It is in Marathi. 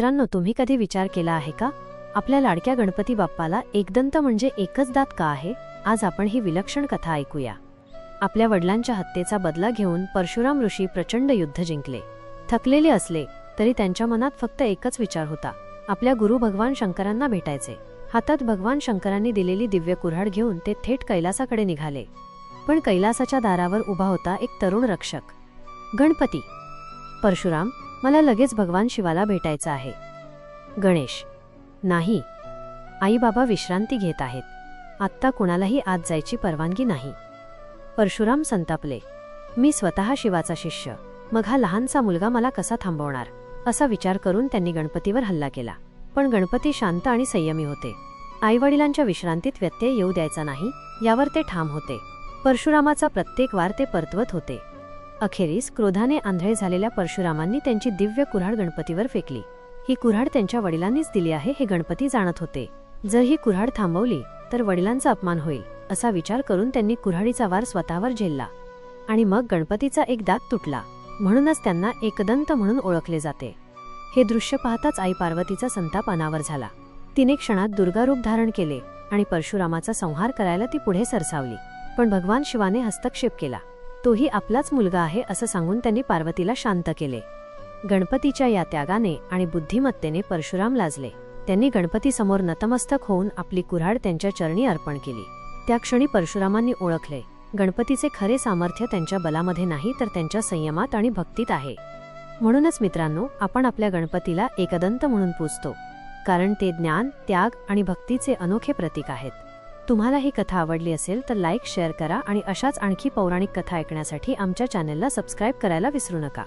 मित्रांनो तुम्ही कधी विचार केला आहे का? आपल्या लाडक्या गणपती बाप्पाला एकदंत म्हणजे एकच दात का आहे? आज आपण ही विलक्षण कथा ऐकूया. आपल्या वडिलांच्या हत्येचा बदला घेऊन परशुराम ऋषी प्रचंड युद्ध जिंकले. थकलेले असले तरी त्यांच्या मनात फक्त एकच विचार होता. आपल्या गुरु भगवान शंकरांना भेटायचे. हातात भगवान शंकरांनी दिलेली दिव्य कुऱ्हाड घेऊन ते थेट कैलासाकडे निघाले. पण कैलासाच्या दारावर उभा होता एक तरुण रक्षक. गणपती. परशुराम मला लगेच भगवान शिवाला भेटायचं आहे. गणेश नाही. आई बाबा विश्रांती घेत आहेत. आत्ता कुणालाही आत जायची परवानगी नाही. परशुराम संतापले. मी स्वतः शिवाचा शिष्य. मग हा लहानसा मुलगा मला कसा थांबवणार? असा विचार करून त्यांनी गणपतीवर हल्ला केला. पण गणपती शांत आणि संयमी होते. आईवडिलांच्या विश्रांतीत व्यत्यय येऊ द्यायचा नाही यावर ते ठाम होते. परशुरामाचा प्रत्येक वार ते परतवत होते. अखेरीस क्रोधाने आंधळे झालेल्या परशुरामांनी त्यांची दिव्य कुऱ्हाड गणपतीवर फेकली. ही कुऱ्हाड त्यांच्या वडिलांनीच दिली आहे हे गणपती जाणत होते. जर ही कुऱ्हाड थांबवली तर वडिलांचा अपमान होईल असा विचार करून त्यांनी कुऱ्हाडीचा वार स्वतःवर झेलला. आणि मग गणपतीचा एक दात तुटला. म्हणूनच त्यांना एकदंत म्हणून ओळखले जाते. हे दृश्य पाहताच आई पार्वतीचा संताप अनावर झाला. तिने क्षणात दुर्गारूप धारण केले आणि परशुरामाचा संहार करायला ती पुढे सरसावली. पण भगवान शिवाने हस्तक्षेप केला. तोही आपलाच मुलगा आहे असं सांगून त्यांनी पार्वतीला शांत केले. गणपतीच्या या त्यागाने आणि बुद्धिमत्तेने परशुराम लाजले. त्यांनी गणपतीसमोर नतमस्तक होऊन आपली कुऱ्हाड त्यांच्या चरणी अर्पण केली. त्या क्षणी परशुरामांनी ओळखले. गणपतीचे खरे सामर्थ्य त्यांच्या बलामध्ये नाही तर त्यांच्या संयमात आणि भक्तीत आहे. म्हणूनच मित्रांनो आपण आपल्या गणपतीला एकदंत म्हणून पूजतो. कारण ते ज्ञान त्याग आणि भक्तीचे अनोखे प्रतीक आहेत. तुम्हाला ही कथा आवडली असेल तर लाईक शेअर करा आणि अशाच आणखी पौराणिक कथा ऐकण्यासाठी आमच्या चॅनेलला सबस्क्राईब करायला विसरू नका.